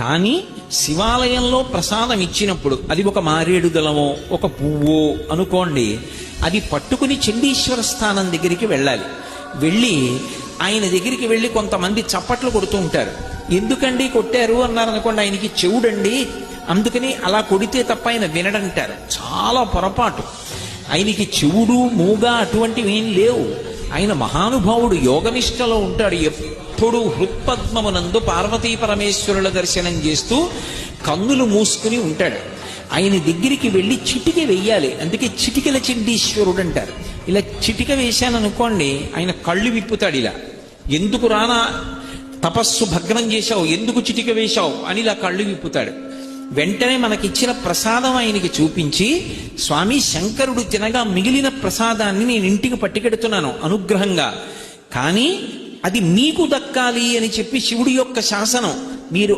కానీ శివాలయంలో ప్రసాదం ఇచ్చినప్పుడు అది ఒక మారేడుదలమో ఒక పువ్వో అనుకోండి అది పట్టుకుని చండీశ్వర స్థానం దగ్గరికి వెళ్ళాలి. వెళ్ళి ఆయన దగ్గరికి వెళ్ళి కొంతమంది చప్పట్లు కొడుతూ ఉంటారు. ఎందుకండి కొట్టారు అన్నారు అనుకోండి ఆయనకి చెవుడండి. అందుకని అలా కొడితే తప్ప ఆయన వినడంటారు. చాలా పొరపాటు. ఆయనకి చెవుడు మూగ అటువంటివి ఏం లేవు. ఆయన మహానుభావుడు యోగనిష్టలో ఉంటాడు. ఎప్పుడు హృత్పద్మమునందు పార్వతీ పరమేశ్వరుల దర్శనం చేస్తూ కన్నులు మూసుకుని ఉంటాడు. ఆయన దగ్గరికి వెళ్ళి చిటిక వెయ్యాలి అందుకే చిటికల చండీశ్వరుడు అంటారు ఇలా చిటిక వేశాను అనుకోండి ఆయన కళ్ళు విప్పుతాడు ఇలా. ఎందుకు రానా? తపస్సు భగ్నం చేశావు. ఎందుకు చిటిక వేశావు? అని ఇలా కళ్ళు విప్పుతాడు. వెంటనే మనకిచ్చిన ప్రసాదం ఆయనకి చూపించి స్వామి శంకరుడు తినగా మిగిలిన ప్రసాదాన్ని నేను ఇంటికి పట్టుకెడుతున్నాను అనుగ్రహంగా. కానీ అది మీకు దక్కాలి అని చెప్పి శివుడి యొక్క శాసనం. మీరు